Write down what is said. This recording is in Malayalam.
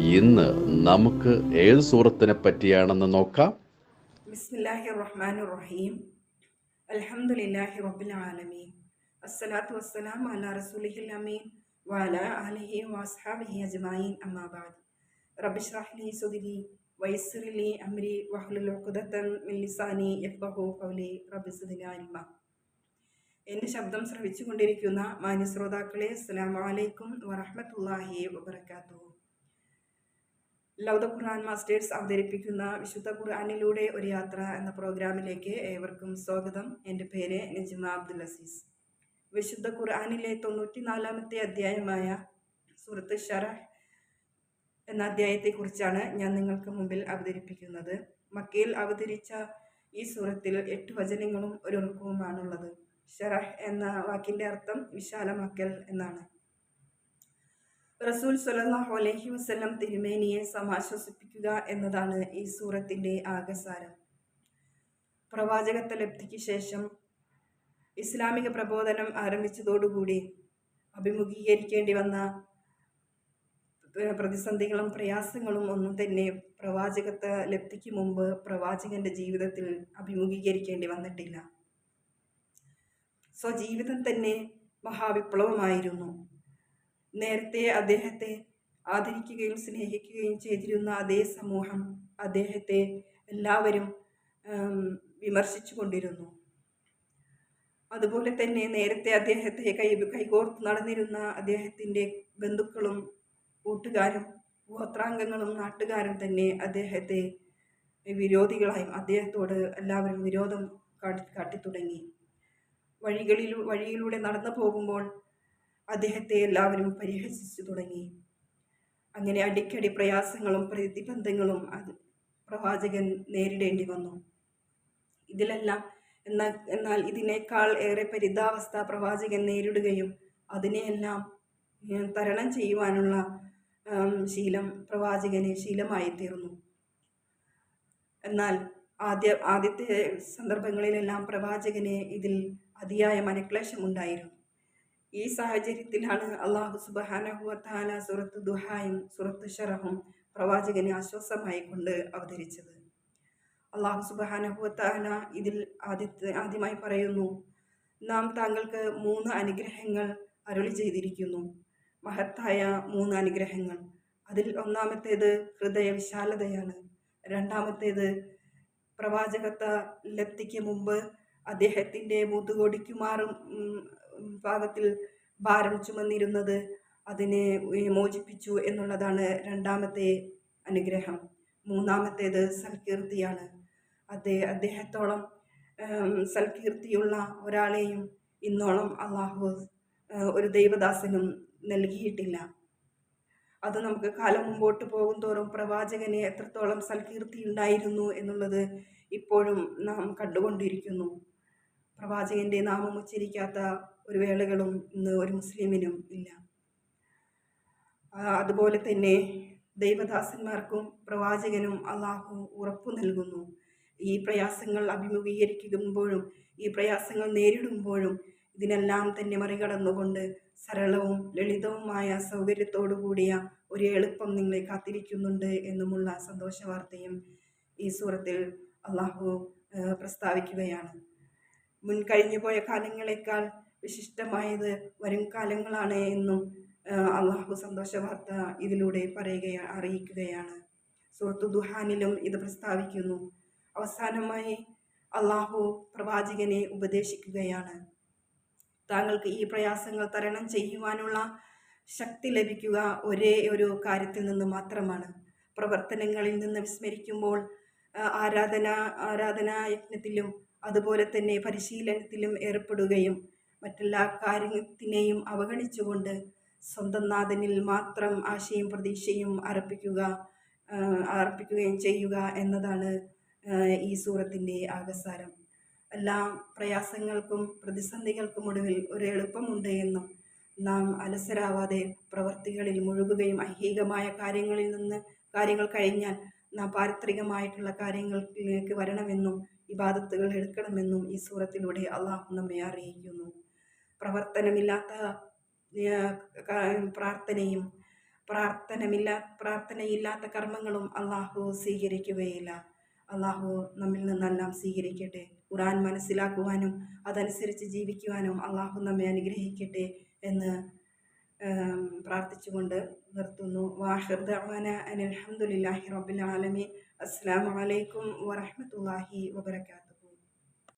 ഇന്ന് നമുക്ക് ഏത് സൂറത്തിനെ പറ്റിയാണെന്ന് നോക്കാം? ബിസ്മില്ലാഹിർ റഹ്മാനിർ റഹീം അൽഹംദുലില്ലാഹി റബ്ബിൽ ആലമീൻ. അസ്സലാത്തു വസ്സലാം അലാ റസൂലിഹിൽ ആലിഹി വഅസ്ഹാബിഹി അജ്മഈൻ. ശബ്ദം ശ്രവിച്ചുകൊണ്ടിരിക്കുന്ന മാന്യ ശ്രോതാക്കളെ അസ്സലാമു അലൈക്കും വറഹ്മത്തുള്ളാഹി വബറകാതുഹു. ലൗദ ഖുർആൻ മാസ്റ്റേഴ്സ് അവതരിപ്പിക്കുന്ന വിശുദ്ധ ഖുർആാനിലൂടെ ഒരു യാത്ര എന്ന പ്രോഗ്രാമിലേക്ക് ഏവർക്കും സ്വാഗതം. എന്റെ പേര് നജിമ അബ്ദുൽ അസീസ്. വിശുദ്ധ ഖുർആനിലെ തൊണ്ണൂറ്റിനാലാമത്തെ അധ്യായമായ സുഹൃത്ത് ഷറ എന്ന അധ്യായത്തെക്കുറിച്ചാണ് ഞാൻ നിങ്ങൾക്ക് മുമ്പിൽ അവതരിപ്പിക്കുന്നത്. മക്കയിൽ അവതരിച്ച ഈ സൂറത്തിൽ എട്ട് വചനങ്ങളും ഒരു റുക്കുവുമാണുള്ളത്. ഷറഹ് എന്ന വാക്കിന്റെ അർത്ഥം വിശാലമാക്കൽ എന്നാണ്. റസൂൽ സല്ലല്ലാഹു അലഹി വസ്ലം തിരുമേനിയെ സമാശ്വസിപ്പിക്കുക എന്നതാണ് ഈ സൂറത്തിന്റെ ആകസാരം പ്രവാചകത്വ ലബ്ധിക്ക് ശേഷം ഇസ്ലാമിക പ്രബോധനം ആരംഭിച്ചതോടുകൂടി അഭിമുഖീകരിക്കേണ്ടി വന്ന പ്രതിസന്ധികളും പ്രയാസങ്ങളും ഒന്നും തന്നെ പ്രവാചകത്വ ലബ്ധിക്ക് മുമ്പ് പ്രവാചകന്റെ ജീവിതത്തിൽ അഭിമുഖീകരിക്കേണ്ടി വന്നിട്ടില്ല. സ്വജീവിതം തന്നെ മഹാവിപ്ലവമായിരുന്നു. നേരത്തെ അദ്ദേഹത്തെ ആദരിക്കുകയും സ്നേഹിക്കുകയും ചെയ്തിരുന്ന അതേ സമൂഹം അദ്ദേഹത്തെ എല്ലാവരും വിമർശിച്ചു കൊണ്ടിരുന്നു. അതുപോലെ തന്നെ നേരത്തെ അദ്ദേഹത്തെ കൈ കൈകോർത്ത് നടന്നിരുന്ന അദ്ദേഹത്തിന്റെ ബന്ധുക്കളും കൂട്ടുകാരും ഗോത്രാംഗങ്ങളും നാട്ടുകാരും തന്നെ അദ്ദേഹത്തെ വിരോധികളായും അദ്ദേഹത്തോട് എല്ലാവരും വിരോധം കാട്ടി കാട്ടിത്തുടങ്ങി. വഴികളിൽ വഴിയിലൂടെ നടന്നു പോകുമ്പോൾ അദ്ദേഹത്തെ എല്ലാവരും പരിഹസിച്ചു തുടങ്ങി. അങ്ങനെ അടിക്കടി പ്രയാസങ്ങളും പ്രതിബന്ധങ്ങളും അത് പ്രവാചകൻ നേരിടേണ്ടി വന്നു. ഇതിലെല്ലാം എന്നാൽ എന്നാൽ ഇതിനേക്കാൾ ഏറെ പരിതാവസ്ഥ പ്രവാചകൻ നേരിടുകയും അതിനെയെല്ലാം തരണം ചെയ്യുവാനുള്ള ശീലം പ്രവാചകന് ശീലമായി തീർന്നു എന്നാൽ ആദ്യ ആദ്യത്തെ സന്ദർഭങ്ങളിലെല്ലാം പ്രവാചകന് ഇതിൽ അതിയായ മനക്ലേശമുണ്ടായിരുന്നു. ഈ സാഹചര്യത്തിലാണ് അള്ളാഹു സുബാനഹുവത്താല സുറത്ത് ദുഹായും സുറത്ത് ഷറഹും പ്രവാചകനെ ആശ്വാസമായി കൊണ്ട് അവതരിച്ചത്. അള്ളാഹു സുബാനഹുവത്താല ഇതിൽ ആദ്യത്തെ ആദ്യമായി പറയുന്നു നാം താങ്കൾക്ക് മൂന്ന് അനുഗ്രഹങ്ങൾ അരുളി ചെയ്തിരിക്കുന്നു. മഹത്തായ മൂന്ന് അനുഗ്രഹങ്ങൾ. അതിൽ ഒന്നാമത്തേത് ഹൃദയ വിശാലതയാണ് രണ്ടാമത്തേത് പ്രവാചകത്വ ലബ്ധിക്ക് മുമ്പ് അദ്ദേഹത്തിന്റെ മുതുകൊടിക്കുമാറും ഭാഗത്തിൽ ഭാരം ചുമന്നിരുന്നത് അതിനെ മോചിപ്പിച്ചു എന്നുള്ളതാണ് രണ്ടാമത്തെ അനുഗ്രഹം. മൂന്നാമത്തേത് സൽകീർത്തിയാണ്. അതേ അദ്ദേഹത്തോളം സൽകീർത്തിയുള്ള ഒരാളെയും ഇന്നോളം അള്ളാഹു ഒരു ദൈവദാസനും നൽകിയിട്ടില്ല. അത് നമുക്ക് കാലം മുമ്പോട്ട് പോകും തോറും പ്രവാചകന് എത്രത്തോളം സൽകീർത്തി ഉണ്ടായിരുന്നു എന്നുള്ളത് ഇപ്പോഴും നാം കണ്ടുകൊണ്ടിരിക്കുന്നു. പ്രവാചകന്റെ നാമം ഉച്ചരിക്കാത്ത ഒരു വേളകളും ഇന്ന് ഒരു മുസ്ലിമിനും ഇല്ല. അതുപോലെ തന്നെ ദൈവദാസന്മാർക്കും പ്രവാചകനും അള്ളാഹു ഉറപ്പു നൽകുന്നു. ഈ പ്രയാസങ്ങൾ അഭിമുഖീകരിക്കുമ്പോഴും ഈ പ്രയാസങ്ങൾ നേരിടുമ്പോഴും ഇതിനെല്ലാം തന്നെ മറികടന്നുകൊണ്ട് സരളവും ലളിതവുമായ സൗകര്യത്തോടു കൂടിയ ഒരു എളുപ്പം നിങ്ങളെ കാത്തിരിക്കുന്നുണ്ട് എന്നുമുള്ള സന്തോഷ വാർത്തയും ഈ സൂറത്തിൽ അള്ളാഹു പ്രസ്താവിക്കുകയാണ്. മുൻ കഴിഞ്ഞു പോയ കാലങ്ങളെക്കാൾ വിശിഷ്ടമായത് വരും കാലങ്ങളാണ് എന്നും അള്ളാഹു സന്തോഷ വാർത്ത ഇതിലൂടെ പറയുക അറിയിക്കുകയാണ്. സുഹൃത്തു ദുഹാനിലും ഇത് പ്രസ്താവിക്കുന്നു. അവസാനമായി അള്ളാഹു പ്രവാചകനെ ഉപദേശിക്കുകയാണ്. താങ്കൾക്ക് ഈ പ്രയാസങ്ങൾ തരണം ചെയ്യുവാനുള്ള ശക്തി ലഭിക്കുക ഒരേ ഒരു കാര്യത്തിൽ നിന്ന് മാത്രമാണ്. പ്രവർത്തനങ്ങളിൽ നിന്ന് വിസ്മരിക്കുമ്പോൾ ആരാധന ആരാധനാ യജ്ഞത്തിലും അതുപോലെ തന്നെ പരിശീലനത്തിലും ഏർപ്പെടുകയും മറ്റെല്ലാ കാര്യത്തിനെയും അവഗണിച്ചുകൊണ്ട് സ്വന്തം നാഥനിൽ മാത്രം ആശയും പ്രതീക്ഷയും അർപ്പിക്കുക അർപ്പിക്കുകയും ചെയ്യുക എന്നതാണ് ഈ സൂറത്തിന്റെ ആകസാരം എല്ലാ പ്രയാസങ്ങൾക്കും പ്രതിസന്ധികൾക്കും ഒടുവിൽ ഒരു എളുപ്പമുണ്ട് എന്നും നാം അലസരാവാതെ പ്രവർത്തികളിൽ മുഴുകുകയും ഐഹികമായ കാര്യങ്ങളിൽ നിന്ന് കാര്യങ്ങൾ കഴിഞ്ഞാൽ നാം പാരിത്രികമായിട്ടുള്ള കാര്യങ്ങളിലേക്ക് വരണമെന്നും ഇബാദത്തുകൾ എടുക്കണമെന്നും ഈ സൂറത്തിലൂടെ അള്ളാഹു നമ്മെ അറിയിക്കുന്നു. പ്രവർത്തനമില്ലാത്ത പ്രാർത്ഥനയും പ്രാർത്ഥനമില്ലാ പ്രാർത്ഥനയില്ലാത്ത കർമ്മങ്ങളും അള്ളാഹു സ്വീകരിക്കുകയില്ല. അള്ളാഹു നമ്മിൽ നിന്നെല്ലാം സ്വീകരിക്കട്ടെ. ഖുറാൻ മനസ്സിലാക്കുവാനും അതനുസരിച്ച് ജീവിക്കുവാനും അള്ളാഹു നമ്മെ അനുഗ്രഹിക്കട്ടെ എന്ന് പ്രാർത്ഥിച്ചുകൊണ്ട് നിർത്തുന്നു. വാഹിർദാന അനിൽഹമുല്ലാഹി റബ്ബിൽ ആലമീൻ. അസ്സാം വലൈക്കും വറഹമത്തല്ലാഹി വബർക്കാത്തു